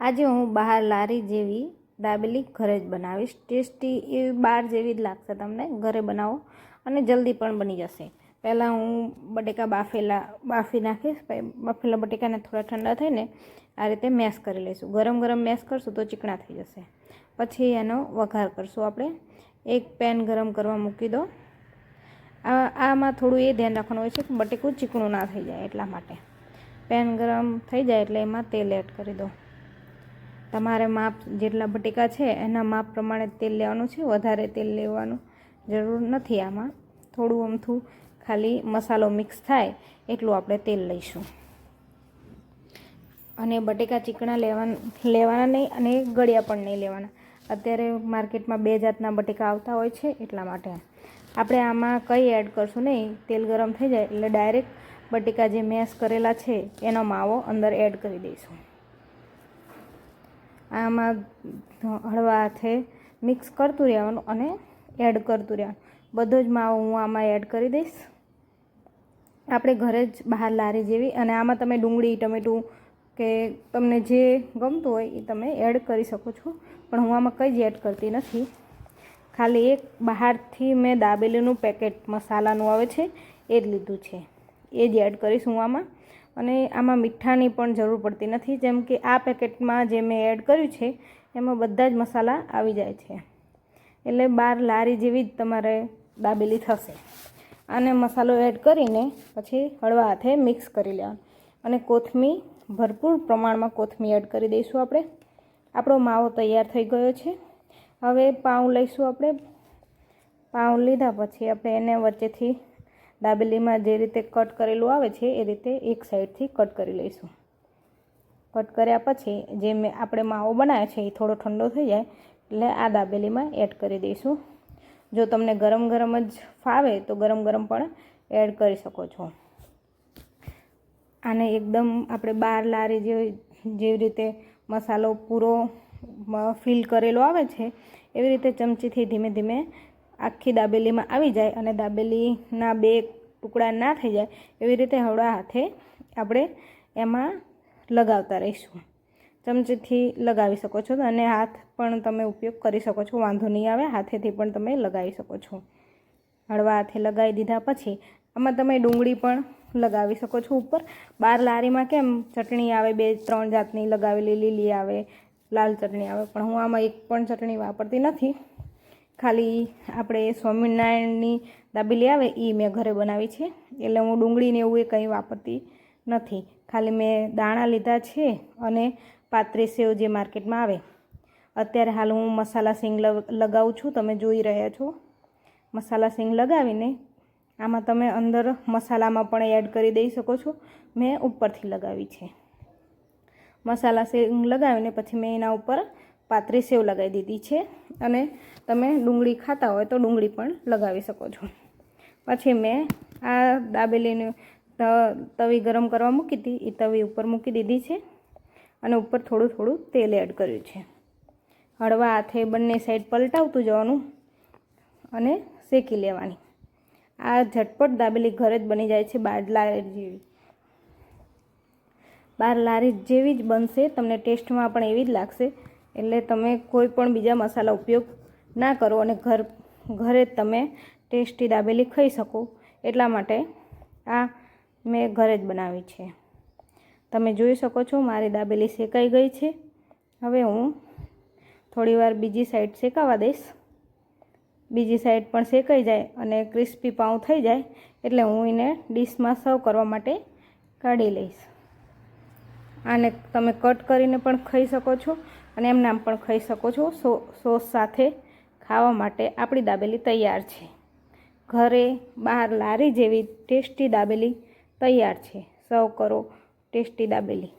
આજે હું બહાર લારી જેવી દાબેલી ઘરે જ બનાવીશ. ટેસ્ટી એ બહાર જેવી જ લાગશે તમને. ઘરે બનાવો અને જલ્દી પણ બની જશે. પહેલાં હું બટેકા બાફેલા, બાફી નાખીશ. બાફેલા બટેકાને થોડા ઠંડા થઈને આ રીતે મેશ કરી લઈશું. ગરમ ગરમ મેશ કરશું તો ચીકણા થઈ જશે. પછી એનો વઘાર કરશું આપણે. એક પેન ગરમ કરવા મૂકી દો. આ, આમાં થોડું એ ધ્યાન રાખવાનું હોય છે કે બટેકું ચીકણું ના થઈ જાય એટલા માટે. પેન ગરમ થઈ જાય એટલે એમાં તેલ એડ કરી દો. તમારે માપ જેટલા બટેકા છે, એના માપ પ્રમાણે તેલ લેવાનું છે, વધારે તેલ લેવાનું જરૂર નથી આમાં. થોડું અમથું ખાલી મસાલો મિક્સ થાય એટલું આપણે તેલ લઈશું. અને બટેકા ચીકણા લેવાના લેવાના નહીં અને ગળ્યા પણ નહીં લેવાના. અત્યારે માર્કેટમાં બે જાતના બટેકા આવતા હોય છે એટલા માટે. આપણે આમાં કંઈ એડ કરશું નહીં. તેલ ગરમ થઈ જાય એટલે ડાયરેક્ટ બટેકા જે મેશ કરેલા છે, એનો માવો અંદર એડ કરી દઈશું. આમાં હળવા હાથે મિક્સ કરતું રહેવાનું અને એડ કરતું રહેવાનું. બધો જ માવો હું આમાં એડ કરી દઈશ. આપણે ઘરે જ બહાર લારી જેવી અને આમાં તમે ડુંગળી, ટમેટું કે તમને જે ગમતું હોય એ તમે એડ કરી શકો છો. પણ હું આમાં કંઈ જ એડ કરતી નથી. ખાલી એક બહારથી મેં દાબેલીનું પેકેટ મસાલાનું આવે છે, એ જ લીધું છે. એ જ એડ કરીશ હું આમાં. અને આમાં મીઠાની પણ જરૂર પડતી નથી. જેમ કે આ પેકેટમાં જે મેં એડ કર્યું છે, એમાં બધા જ મસાલા આવી જાય છે. એટલે બાર લારી જેવી જ તમારે દાબેલી થશે. અને મસાલો એડ કરીને પછી હળવા હાથે મિક્સ કરી લેવાનું. અને કોથમી ભરપૂર પ્રમાણમાં કોથમી એડ કરી દઈશું આપણે. આપણો માવો તૈયાર થઈ ગયો છે. હવે પાઉં લઈશું આપણે. પાઉં લીધા પછી આપણે એને વચ્ચેથી દાબેલીમાં જે રીતે કટ કરેલું આવે છે, એ રીતે એક સાઈડથી કટ કરી લઈશું. કટ કર્યા પછી જે મેં આપણે માવો બનાવ્યો છે, એ થોડો ઠંડો થઈ જાય, એટલે આ દાબેલીમાં એડ કરી દઈશું. જો તમને ગરમ ગરમ જ ફાવે, તો ગરમ ગરમ પણ એડ કરી શકો છો. આને એકદમ આપણે બાર લારી જેવી જેવી રીતે મસાલો પૂરો ફિલ કરેલો આવે છે, એવી રીતે ચમચીથી ધીમે ધીમે આખી દાબેલીમાં આવી જાય અને દાબેલીના બે ટુકડા ના થઈ જાય એવી રીતે હળવા હાથે આપણે એમાં લગાવતા રહીશું. ચમચીથી લગાવી શકો છો અને હાથ પણ તમે ઉપયોગ કરી શકો છો. વાંધો નહીં આવે, હાથેથી પણ તમે લગાવી શકો છો. હળવા હાથે લગાવી દીધા પછી આમાં તમે ડુંગળી પણ લગાવી શકો છો ઉપર. બાર લારીમાં કેમ? ચટણી આવે બે, ત્રણ જાતની લગાવેલી લીલી આવે, લાલ ચટણી આવે. પણ હું આમાં એક પણ ચટણી વાપરતી નથી. ખાલી આપણે સ્વામિનારાયણની દાબેલી આવે એ મેં ઘરે બનાવી છે. એટલે હું ડુંગળીને એવું એ કંઈ વાપરતી નથી. ખાલી મેં દાણા લીધા છે અને પાત્રી સેવ જે માર્કેટમાં આવે. અત્યારે હાલ હું મસાલા સિંગ લગાવું છું. તમે જોઈ રહ્યા છો. મસાલા સિંગ લગાવીને આમાં તમે અંદર મસાલામાં પણ એડ કરી દઈ શકો છો. મેં ઉપરથી લગાવી છે. મસાલા સિંગ લગાવીને પછી મેં એના ઉપર પાતરી સેવ લગાવી દીધી છે અને તમે ડુંગળી ખાતા હોય તો ડુંગળી પણ લગાવી શકો છો. પછી મેં આ દાબેલીને તવી ગરમ કરવા મૂકી હતી. એ તવી ઉપર મૂકી દીધી છે અને ઉપર થોડું થોડું તેલ એડ કર્યું છે. હળવા હાથે બંને સાઈડ પલટાવતું જવાનું અને શેકી લેવાની. આ ઝટપટ દાબેલી ઘરે જ બની જાય છે, બાર લારી જેવી. બાર લારી જેવી જ બનશે. તમને ટેસ્ટમાં પણ એવી જ લાગશે. એટલે તમે કોઈ પણ બીજા મસાલા ઉપયોગ ના કરો અને ઘર, ઘરે તમે ટેસ્ટી દાબેલી ખાઈ શકો. એટલા માટે આ મેં ઘરે જ બનાવી છે. તમે જોઈ શકો છો મારી દાબેલી શેકાઈ ગઈ છે. હવે હું થોડીવાર બીજી સાઈડ શેકાવા દઈશ. બીજી સાઈડ પણ શેકાઈ જાય અને ક્રિસ્પી પાઉં થઈ જાય એટલે હું એને ડીશમાં સર્વ કરવા માટે કાઢી લઈશ. આને તમે કટ કરીને પણ ખાઈ શકો છો. અને એમ નામ પણ ખાઈ શકો છો. સો, સોસ સાથે ખાવા માટે આપણી દાબેલી તૈયાર છે. ઘરે બહાર લારી જેવી ટેસ્ટી દાબેલી તૈયાર છે. સર્વ કરો ટેસ્ટી દાબેલી.